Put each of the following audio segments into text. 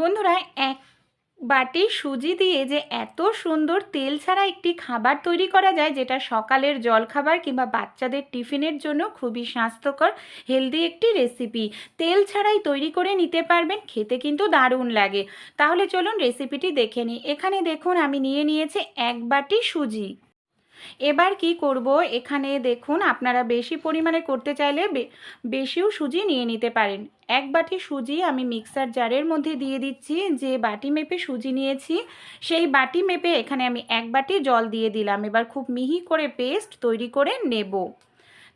বন্ধুরা, এক বাটি সুজি দিয়ে যে এত সুন্দর তেল ছাড়া একটি খাবার তৈরি করা যায়, যেটা সকালের জলখাবার কিংবা বাচ্চাদের টিফিনের জন্য খুবই স্বাস্থ্যকর হেলদি একটি রেসিপি তেল ছাড়াই তৈরি করে নিতে পারবেন, খেতে কিন্তু দারুণ লাগে। তাহলে চলুন রেসিপিটি দেখে নিই। এখানে দেখুন, আমি নিয়ে নিয়েছি এক বাটি সুজি। এবার কি করব? এখানে দেখুন, আপনারা বেশি পরিমাণে করতে চাইলে বেশিও সুজি নিয়ে নিতে পারেন। এক বাটি সুজি আমি মিক্সার জারের মধ্যে দিয়ে দিচ্ছি। যে বাটি মেপে সুজি নিয়েছি, সেই বাটি মেপে এখানে আমি এক বাটি জল দিয়ে দিলাম। এবার খুব মিহি করে পেস্ট তৈরি করে নেব।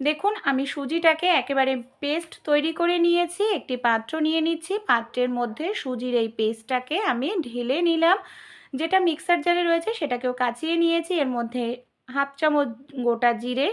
দেখুন, আমি সুজিটাকে একেবারে পেস্ট তৈরি করে নিয়েছি, একটি পাত্র নিয়ে নিচ্ছি। পাত্রের মধ্যে সুজির এই পেস্টটাকে আমি ঢেলে নিলাম। যেটা মিক্সার জারে রয়েছে, সেটাকেও কাচিয়ে নিয়েছি। এর মধ্যে হাফ চামচ গোটা জিরে,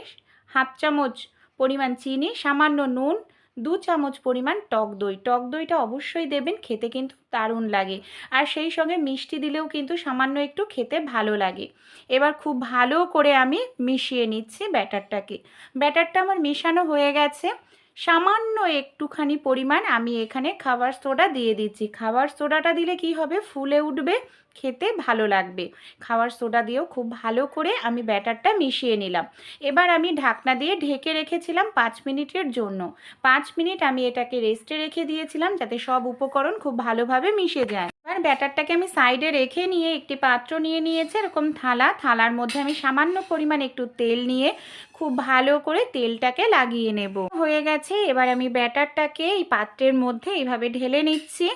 হাফ চামচ পরিমাণ চিনি, সামান্য নুন, দু চামচ পরিমাণ টক দই। টক দইটা অবশ্যই দেবেন, খেতে কিন্তু দারুণ লাগে। আর সেই সঙ্গে মিষ্টি দিলেও কিন্তু সামান্য একটু খেতে ভালো লাগে। এবার খুব ভালো করে আমি মিশিয়ে নিচ্ছি ব্যাটারটাকে। ব্যাটারটা আমার মেশানো হয়ে গেছে। সামান্য একটুখানি পরিমাণ আমি এখানে খাবার সোডা দিয়ে দিচ্ছি। খাবার সোডাটা দিলে কি হবে? ফুলে উঠবে, খেতে ভালো লাগবে। খাবার সোডা দিয়েও খুব ভালো করে আমি ব্যাটারটা মিশিয়ে নিলাম। এবার আমি ঢাকনা দিয়ে ঢেকে রেখেছিলাম পাঁচ মিনিটের জন্য। পাঁচ মিনিট আমি এটাকে রেস্টে রেখে দিয়েছিলাম যাতে সব উপকরণ খুব ভালোভাবে মিশে যায়। এবার ব্যাটারটাকে আমি সাইডে রেখে নিয়ে একটি পাত্র নিয়ে নিয়েছি। এরকম থালা, থালার মধ্যে আমি সামান্য পরিমাণ একটু তেল নিয়ে খুব ভালো করে তেলটাকে লাগিয়ে নেব। হয়ে গেছে, এবার আমি ব্যাটারটাকে এই পাত্রের মধ্যে এইভাবে ঢেলে নিচ্ছি।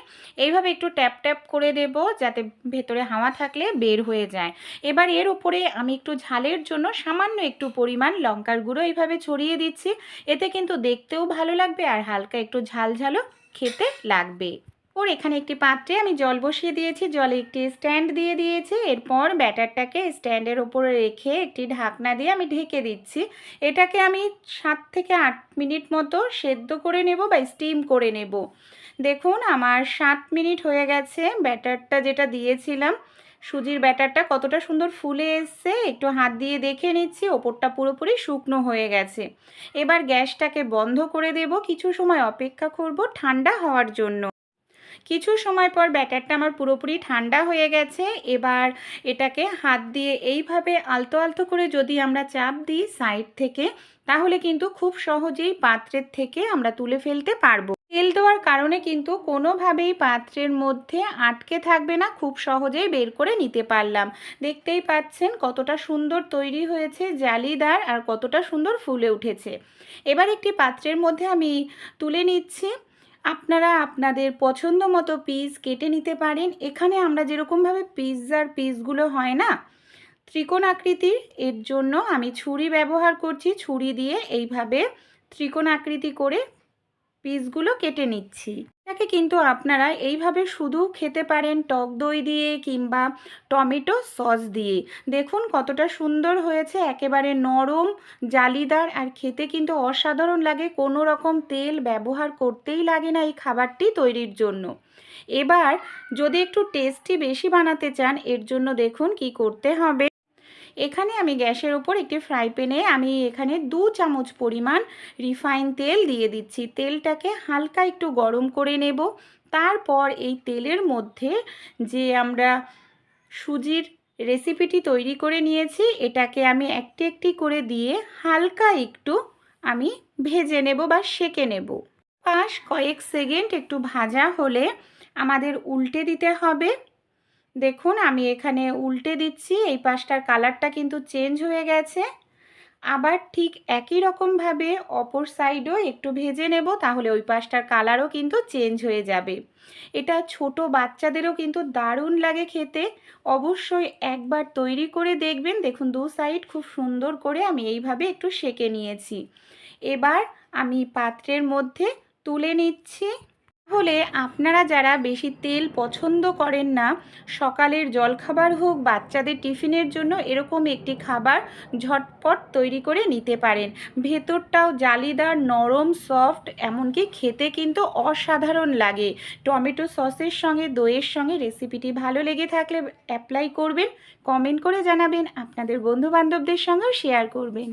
এইভাবে একটু ট্যাপ ট্যাপ করে দেব যাতে ভেতরে হাওয়া থাকলে বের হয়ে যায়। এবার এর উপরে আমি একটু ঝালের জন্য সামান্য একটু পরিমাণ লঙ্কার গুঁড়ো এইভাবে ছড়িয়ে দিচ্ছি। এতে কিন্তু দেখতেও ভালো লাগবে আর হালকা একটু ঝাল ঝালও খেতে লাগবে। ওর এখানে একটি পাত্রে আমি জল বসিয়ে দিয়েছি, জলে একটি স্ট্যান্ড দিয়ে দিয়েছি। এরপর ব্যাটারটাকে স্ট্যান্ডের ওপরে রেখে একটি ঢাকনা দিয়ে আমি ঢেকে দিচ্ছি। এটাকে আমি সাত থেকে আট মিনিট মতো সেদ্ধ করে নেব বা স্টিম করে নেব। দেখুন, আমার সাত মিনিট হয়ে গেছে, ব্যাটারটা যেটা দিয়েছিলাম, সুজির ব্যাটারটা কতটা সুন্দর ফুলে এসছে। একটু হাত দিয়ে দেখে নিচ্ছি, ওপরটা পুরোপুরি শুকনো হয়ে গেছে। এবার গ্যাসটাকে বন্ধ করে দেব, কিছু সময় অপেক্ষা করব ঠান্ডা হওয়ার জন্য। কিছু সময় পর ব্যাটারটা আমার পুরোপুরি ঠান্ডা হয়ে গেছে। এবার এটাকে হাত দিয়ে এইভাবে আলতো আলতো করে যদি আমরা চাপ দিই সাইড থেকে, তাহলে কিন্তু খুব সহজেই পাত্রের থেকে আমরা তুলে ফেলতে পারব। তেল দেওয়ার কারণে কিন্তু কোনোভাবেই পাত্রের মধ্যে আটকে থাকবে না, খুব সহজেই বের করে নিতে পারলাম। দেখতেই পাচ্ছেন কতটা সুন্দর তৈরি হয়েছে জালিদার আর কতটা সুন্দর ফুলে উঠেছে। এবার একটি পাত্রের মধ্যে আমি তুলে নিচ্ছি। আপনারা আপনাদের পছন্দ মতো পিস কেটে নিতে পারেন। এখানে আমরা যেরকমভাবে পিৎজার পিসগুলো হয় না, ত্রিকোণ আকৃতির, এর জন্য আমি ছুরি ব্যবহার করছি। ছুরি দিয়ে এইভাবে ত্রিকোণ আকৃতি করে পিসগুলো কেটে নিচ্ছি। এটাকে কিন্তু আপনারা এইভাবে শুধু খেতে পারেন টক দই দিয়ে কিংবা টমেটো সস দিয়ে। দেখুন কতটা সুন্দর হয়েছে, একেবারে নরম, জালিদার আর খেতে কিন্তু অসাধারণ লাগে, কোনো রকম তেল ব্যবহার করতেই লাগে না এই খাবারটি তৈরির জন্য। এবার যদি একটু টেস্টি বেশি বানাতে চান, এর জন্য দেখুন কি করতে হবে। এখানে আমি গ্যাসের ওপর একটি ফ্রাই প্যানে আমি এখানে দু চামচ পরিমাণ রিফাইন তেল দিয়ে দিচ্ছি। তেলটাকে হালকা একটু গরম করে নেব। তারপর এই তেলের মধ্যে যে আমরা সুজির রেসিপিটি তৈরি করে নিয়েছি, এটাকে আমি একটি একটি করে দিয়ে হালকা একটু আমি ভেজে নেব বা সেকে নেব। পাশ কয়েক সেকেন্ড একটু ভাজা হলে আমাদের উল্টে দিতে হবে। দেখুন, আমি এখানে উল্টে দিচ্ছি, এই পাশটার কালারটা কিন্তু চেঞ্জ হয়ে গেছে। আবার ঠিক একই রকমভাবে অপর সাইডও একটু ভেজে নেব, তাহলে ওই পাশটার কালারও কিন্তু চেঞ্জ হয়ে যাবে। এটা ছোট বাচ্চাদেরও কিন্তু দারুণ লাগে খেতে। অবশ্যই একবার তৈরি করে দেখবেন। দেখুন, দু সাইড খুব সুন্দর করে আমি এইভাবে একটু সেকে নিয়েছি। এবার আমি পাত্রের মধ্যে তুলে নিচ্ছি। তাহলে আপনারা যারা বেশি তেল পছন্দ করেন না, সকালের জলখাবার হোক, বাচ্চাদের টিফিনের জন্য এরকম একটি খাবার ঝটপট তৈরি করে নিতে পারেন। ভেতরটাও জালিদার, নরম, সফট, এমনকি খেতে কিন্তু অসাধারণ লাগে। টমেটো সসের সঙ্গে, দইয়ের সঙ্গে রেসিপিটি ভালো লেগে থাকলে অ্যাপ্লাই করবেন কমেন্ট করে জানাবেন, আপনাদের বন্ধুবান্ধবদের সঙ্গেও শেয়ার করবেন।